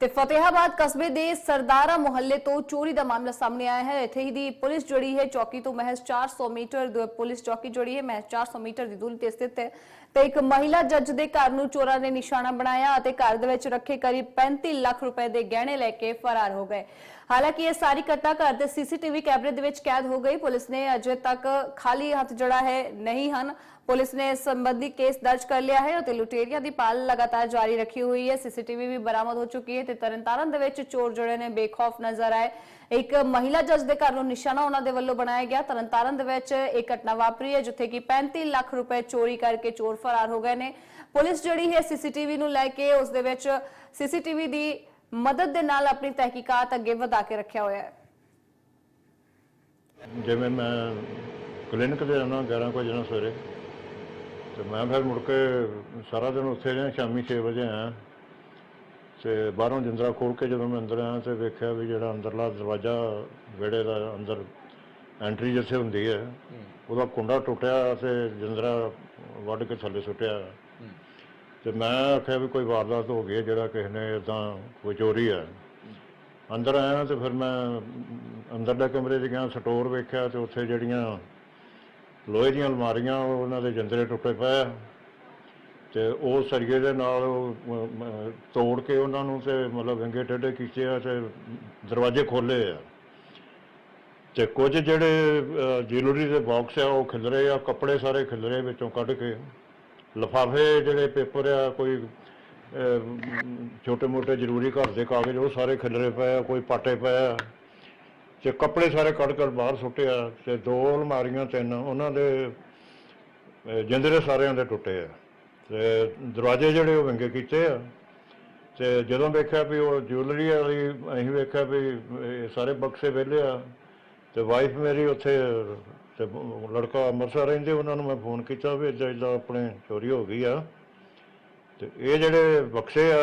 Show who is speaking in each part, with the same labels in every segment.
Speaker 1: ਤੇ ਫਤਿਹਾਬਾਦ ਕਸਬੇ ਦੇ ਸਰਦਾਰਾ ਮੁਹੱਲੇ ਤੋਂ ਚੋਰੀ ਦਾ ਮਾਮਲਾ ਸਾਹਮਣੇ ਆਇਆ ਹੈ। ਇੱਥੇ ਹੀ ਦੀ ਪੁਲਿਸ ਜੁੜੀ ਹੈ, ਚੌਕੀ ਤੋਂ ਮਹਿਜ਼ 400 ਮੀਟਰ ਦੂਰ ਪੁਲਿਸ ਚੌਕੀ ਜੁੜੀ ਹੈ, ਮਹਿਜ਼ 400 ਮੀਟਰ ਦੀ ਦੂਰੀ ਤੇ ਸਥਿਤ ਹੈ। ਤੇ ਇੱਕ ਮਹਿਲਾ ਜੱਜ ਦੇ ਘਰ ਨੂੰ ਚੋਰਾਂ ਨੇ ਨਿਸ਼ਾਨਾ ਬਣਾਇਆ ਅਤੇ ਘਰ ਦੇ ਵਿੱਚ ਰੱਖੇ ਕਰੀਬ 35 ਲੱਖ ਰੁਪਏ ਦੇ ਗਹਿਣੇ ਲੈ ਕੇ ਫਰਾਰ ਹੋ ਗਏ। ਹਾਲਾਂਕਿ ਇਹ ਸਾਰੀ ਘਟਨਾ ਘਰ ਦੇ ਸੀਸੀਟੀਵੀ ਕੈਮਰੇ ਦੇ ਵਿੱਚ ਕੈਦ ਹੋ ਗਈ। ਪੁਲਿਸ ਨੇ ਅਜੇ ਤੱਕ ਖਾਲੀ ਹੱਥ ਜੜਾ ਹੈ, ਨਹੀਂ ਹਨ। ਪੁਲਿਸ ਨੇ ਇਸ ਸੰਬੰਧੀ ਕੇਸ ਦਰਜ ਕਰ ਲਿਆ ਹੈ ਅਤੇ ਲੁਟੇਰੀਆਂ ਦੀ ਪਾਲ ਲਗਾਤਾਰ ਜਾਰੀ ਰੱਖੀ ਹੋਈ ਹੈ। ਸੀਸੀਟੀਵੀ ਵੀ ਬਰਾਮਦ ਹੋ ਚੁੱਕੀ ਹੈ। ਤੇ ਤਰਨਤਾਰਨ ਦੇ ਵਿੱਚ ਚੋਰ ਜਿਹੜੇ ਨੇ ਬੇਖੌਫ ਨਜ਼ਰ ਆਏ। ਇੱਕ ਮਹਿਲਾ ਜੱਜ ਦੇ ਘਰ ਨੂੰ ਨਿਸ਼ਾਨਾ ਉਹਨਾਂ ਦੇ ਵੱਲੋਂ ਬਣਾਇਆ ਗਿਆ। ਤਰਨਤਾਰਨ ਦੇ ਵਿੱਚ ਇੱਕ ਘਟਨਾ ਵਾਪਰੀ ਹੈ, ਜਿੱਥੇ ਕਿ 35 ਲੱਖ ਰੁਪਏ ਚੋਰੀ ਕਰਕੇ ਚੋਰ ਫਰਾਰ ਹੋ ਗਏ ਨੇ। ਪੁਲਿਸ ਜਿਹੜੀ ਹੈ, ਸੀਸੀਟੀਵੀ ਨੂੰ ਲੈ ਕੇ ਉਸ ਦੇ ਵਿੱਚ ਸੀਸੀਟੀਵੀ ਦੀ ਮਦਦ ਦੇ ਨਾਲ ਆਪਣੀ ਤਹਿਕੀਕਾਤ ਅੱਗੇ ਵਧਾ ਕੇ ਰੱਖਿਆ ਹੋਇਆ ਹੈ।
Speaker 2: ਜਿਵੇਂ ਮੈਂ ਕਲੀਨਿਕ ਤੇ ਜਾਣਾ 11 ਵਜੇ ਨਾਲ ਸਵੇਰੇ, ਤੇ ਮੈਂ ਫਿਰ ਮੁੜ ਕੇ ਸਾਰਾ ਦਿਨ ਉੱਥੇ ਰਿਹਾ ਸ਼ਾਮੀ 6 ਵਜੇ ਆਇਆ। ਤੇ ਬਾਹਰੋਂ ਜਿੰਦਰਾ ਖੋਲ ਕੇ ਜਦੋਂ ਮੈਂ ਅੰਦਰ ਆਇਆ ਤੇ ਵੇਖਿਆ ਵੀ ਜਿਹੜਾ ਅੰਦਰਲਾ ਦਰਵਾਜ਼ਾ ਵਿਹੜੇ ਦਾ ਅੰਦਰ ਐਂਟਰੀ ਜਿੱਥੇ ਹੁੰਦੀ ਹੈ ਉਹਦਾ ਕੁੰਡਾ ਟੁੱਟਿਆ ਤੇ ਜਿੰਦਰਾ ਵੱਢ ਕੇ ਥੱਲੇ ਸੁੱਟਿਆ। ਤੇ ਮੈਂ ਆਖਿਆ ਵੀ ਕੋਈ ਵਾਰਦਾਤ ਹੋ ਗਈ ਹੈ ਜਿਹੜਾ ਕਿਸੇ ਨੇ ਇਦਾਂ ਕੋਈ ਚੋਰੀ ਹੈ। ਅੰਦਰ ਆਇਆ ਤੇ ਫਿਰ ਮੈਂ ਅੰਦਰਲੇ ਕਮਰੇ 'ਚ ਗਿਆ ਸਟੋਰ ਵੇਖਿਆ ਤੇ ਉੱਥੇ ਜਿਹੜੀਆਂ ਲੋਹੇ ਦੀਆਂ ਅਲਮਾਰੀਆਂ ਉਹ ਉਹਨਾਂ ਦੇ ਜੰਦਰੇ ਟੁੱਟੇ ਪਏ ਆ। ਤੇ ਉਹ ਸਰੀਏ ਦੇ ਨਾਲ ਉਹ, ਤੋੜ ਕੇ ਉਹਨਾਂ ਨੂੰ ਤੇ ਮਤਲਬ ਵਿੰਗੇ ਟੇਢੇ ਕੀਤੇ ਆ ਤੇ ਦਰਵਾਜ਼ੇ ਖੋਲੇ ਆ। ਤੇ ਕੁਝ ਜਿਹੜੇ ਜਿਊਲਰੀ ਦੇ ਬਾਕਸ ਆ ਉਹ ਖਿਲਰੇ ਆ ਕੱਪੜੇ ਸਾਰੇ ਖਿਲਰੇ ਵਿੱਚੋਂ ਕੱਢ ਕੇ। ਲਫਾਫੇ ਜਿਹੜੇ ਪੇਪਰ ਆ ਕੋਈ ਛੋਟੇ ਮੋਟੇ ਜ਼ਰੂਰੀ ਘਰ ਦੇ ਕਾਗਜ਼ ਉਹ ਸਾਰੇ ਖਿਲਰੇ ਪਏ ਆ ਕੋਈ ਪਾਟੇ ਪਏ ਆ। ਤੇ ਕੱਪੜੇ ਸਾਰੇ ਕੱਢ ਕੇ ਬਾਹਰ ਸੁੱਟੇ ਆ ਤੇ ਦੋ ਅਲਮਾਰੀਆਂ ਤਿੰਨ ਉਹਨਾਂ ਦੇ ਜਿੰਦਰੇ ਸਾਰਿਆਂ ਦੇ ਟੁੱਟੇ ਆ। ਤੇ ਦਰਵਾਜ਼ੇ ਜਿਹੜੇ ਉਹ ਵਿੰਗੇ ਕੀਤੇ ਆ। ਤੇ ਜਦੋਂ ਵੇਖਿਆ ਵੀ ਉਹ ਜਿਊਲਰੀ ਵਾਲੀ, ਅਸੀਂ ਵੇਖਿਆ ਵੀ ਇਹ ਸਾਰੇ ਬਕਸੇ ਵਿਹਲੇ ਆ। ਤੇ ਵਾਈਫ ਮੇਰੀ ਉੱਥੇ, ਤੇ ਲੜਕਾ ਅੰਮ੍ਰਿਤਸਰ ਰਹਿੰਦੇ, ਉਹਨਾਂ ਨੂੰ ਮੈਂ ਫੋਨ ਕੀਤਾ ਵੀ ਇਦਾਂ ਇਦਾਂ ਆਪਣੇ ਚੋਰੀ ਹੋ ਗਈ ਆ। ਤੇ ਇਹ ਜਿਹੜੇ ਬਕਸੇ ਆ,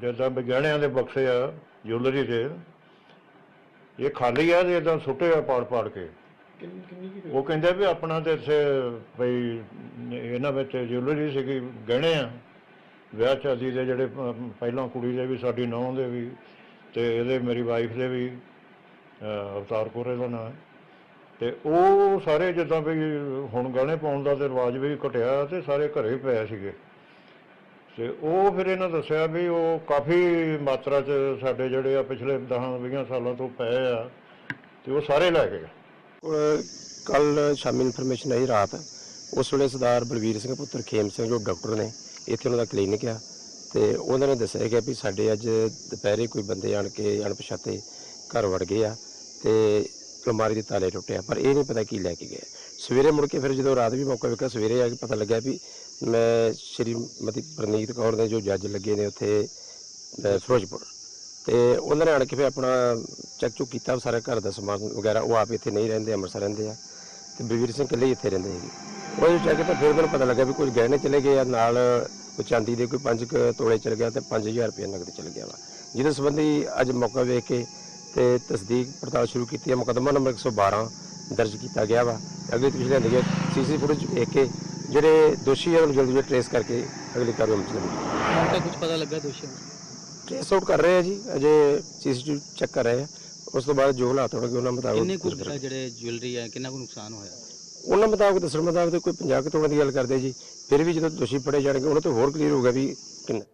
Speaker 2: ਜਿੱਦਾਂ ਗਹਿਣਿਆਂ ਦੇ ਬਕਸੇ ਆ ਜਿਊਲਰੀ ਦੇ, ਇਹ ਖਾਲੀ ਆ ਤੇ ਇਦਾਂ ਸੁੱਟੇ ਆ ਪਾੜ ਪਾੜ ਕੇ। ਉਹ ਕਹਿੰਦੇ ਵੀ ਆਪਣਾ ਤੇ ਇੱਥੇ ਬਈ ਇਹਨਾਂ ਵਿੱਚ ਜਿਊਲਰੀ ਸੀਗੀ, ਗਹਿਣੇ ਆ। ਵਿਆਹ ਸ਼ਾਦੀ ਦੇ ਜਿਹੜੇ ਪਹਿਲਾਂ ਕੁੜੀ ਦੇ ਵੀ, ਸਾਡੀ ਨੌਂ ਦੇ ਵੀ, ਤੇ ਇਹਦੇ ਮੇਰੀ ਵਾਈਫ ਦੇ ਵੀ ਅਵਤਾਰ ਕੋਰੇ ਦਾ ਨਾਂ ਹੈ। ਤੇ ਉਹ ਸਾਰੇ ਜਿੱਦਾਂ ਵੀ ਹੁਣ ਗਹਿਣੇ ਪਾਉਣ ਦਾ ਤੇ ਰਿਵਾਜ ਵੀ ਘਟਿਆ ਤੇ ਸਾਰੇ ਘਰੇ ਪਏ ਸੀਗੇ। ਤੇ ਉਹ ਫਿਰ ਇਹਨਾਂ ਦੱਸਿਆ ਵੀ ਉਹ ਕਾਫੀ ਮਾਤਰਾ 'ਚ ਸਾਡੇ ਜਿਹੜੇ ਆ ਪਿਛਲੇ 10 20 ਸਾਲਾਂ ਤੋਂ ਪਏ ਆ ਤੇ ਉਹ ਸਾਰੇ ਲੈ ਗਏ।
Speaker 3: ਕੱਲ ਸ਼ਾਮੀ ਇਨਫੋਰਮੇਸ਼ਨ ਆਈ ਰਾਤ। ਉਸ ਵੇਲੇ ਸਰਦਾਰ ਬਲਵੀਰ ਸਿੰਘ ਪੁੱਤਰ ਖੇਮ ਸਿੰਘ, ਜੋ ਡਾਕਟਰ ਨੇ, ਇੱਥੇ ਉਹਨਾਂ ਦਾ ਕਲੀਨਿਕ ਆ ਤੇ ਉਹਨਾਂ ਨੇ ਦੱਸਿਆ ਕਿ ਵੀ ਸਾਡੇ ਅੱਜ ਦੁਪਹਿਰੇ ਕੋਈ ਬੰਦੇ ਆਣ ਕੇ ਅਣਪਛਾਤੇ ਘਰ ਵੜ ਗਏ ਆ ਤੇ ਅਲਮਾਰੀ ਦੇ ਤਾਲੇ ਟੁੱਟਿਆ ਪਰ ਇਹ ਨਹੀਂ ਪਤਾ ਕੀ ਲੈ ਕੇ ਗਏ। ਸਵੇਰੇ ਮੁੜ ਕੇ ਫਿਰ ਜਦੋਂ ਰਾਤ ਵੀ ਮੌਕਾ ਵੇਖਿਆ, ਸਵੇਰੇ ਆ ਕੇ ਪਤਾ ਲੱਗਿਆ ਵੀ ਮੈਂ ਸ਼੍ਰੀਮਤੀ ਪ੍ਰਨੀਤ ਕੌਰ ਦੇ ਜੋ ਜੱਜ ਲੱਗੇ ਨੇ ਉੱਥੇ ਫਿਰੋਜ਼ਪੁਰ। ਤੇ ਉਹਨਾਂ ਨੇ ਆਣ ਕੇ ਫਿਰ ਆਪਣਾ ਚੈੱਕ ਚੁੱਕ ਕੀਤਾ ਸਾਰਾ ਘਰ ਦਾ ਸਮਾਨ ਵਗੈਰਾ, ਉਹ ਆਪ ਇੱਥੇ ਨਹੀਂ ਰਹਿੰਦੇ, ਅੰਮ੍ਰਿਤਸਰ ਰਹਿੰਦੇ ਆ। ਤੇ ਬਲਵੀਰ ਸਿੰਘ ਇਕੱਲੇ ਇੱਥੇ ਰਹਿੰਦੇ ਹੈਗੇ ਉਹ ਜੋ ਚੈੱਕ ਕੀਤਾ, ਫਿਰ ਮੈਨੂੰ ਪਤਾ ਲੱਗਾ ਵੀ ਕੁਝ ਗਹਿਣੇ ਚਲੇ ਗਏ ਆ, ਨਾਲ ਕੋਈ ਚਾਂਦੀ ਦੇ ਕੋਈ 5 ਤੋਲੇ ਚਲ ਗਿਆ ਤੇ 5000 ਰੁਪਏ ਨਗਦ ਚਲ ਗਿਆ ਵਾ। ਜਿਹਦੇ ਸੰਬੰਧੀ ਅੱਜ ਮੌਕਾ ਵੇਖ ਕੇ ਤੇ ਤਸਦੀਕ ਪੜਤਾਲ ਸ਼ੁਰੂ ਕੀਤੀ ਹੈ ਮੁਕੱਦਮਾ ਨੰਬਰ 112 ਦਰਜ ਕੀਤਾ ਗਿਆ ਵਾ। ਅਗਲੀ ਪਿਛਲੇ ਲਿਆਂਦੀ ਗਈ ਸੀਸੀ ਫੁਟੇਜ ਵੇਖ ਕੇ ਜਿਹੜੇ ਦੋਸ਼ੀ ਆ, ਉਹਨੂੰ ਜਲਦੀ ਜਲਦੀ ਟ੍ਰੇਸ ਕਰਕੇ ਅਗਲੀ ਕਾਰਵਾਈ ਅਮਲ
Speaker 4: ਹੁਣ ਤੱਕ ਕੁਝ ਪਤਾ ਲੱਗਾ ਦੋਸ਼ੀਆਂ ਦਾ
Speaker 3: ਟ੍ਰੇਸ ਆਊਟ ਕਰ ਰਹੇ ਆ ਜੀ ਅਜੇ ਸੀਸੀਟੀਵੀ ਚੈੱਕ ਕਰ ਰਹੇ ਆ। ਉਸ ਤੋਂ ਬਾਅਦ ਜੋ ਹਾਲਾਤ ਹੋਣਗੇ ਉਹਨਾਂ ਮੁਤਾਬਕ
Speaker 4: ਕਿੰਨੇ ਕੁ। ਜਿਹੜੇ ਜੁਐਲਰੀ ਹੈ ਕਿੰਨਾ ਕੁ ਨੁਕਸਾਨ ਹੋਇਆ?
Speaker 3: ਉਹਨਾਂ ਮੁਤਾਬਕ ਦੱਸਣ ਮੁਤਾਬਕ ਕੋਈ 50 ਕੁ ਦੀ ਗੱਲ ਕਰਦੇ ਜੀ। ਫਿਰ ਵੀ ਜਦੋਂ ਦੋਸ਼ੀ ਫੜੇ ਜਾਣਗੇ ਉਹਨਾਂ ਤੋਂ ਹੋਰ ਕਲੀਅਰ ਹੋਊਗਾ ਵੀ ਕਿੰਨਾ।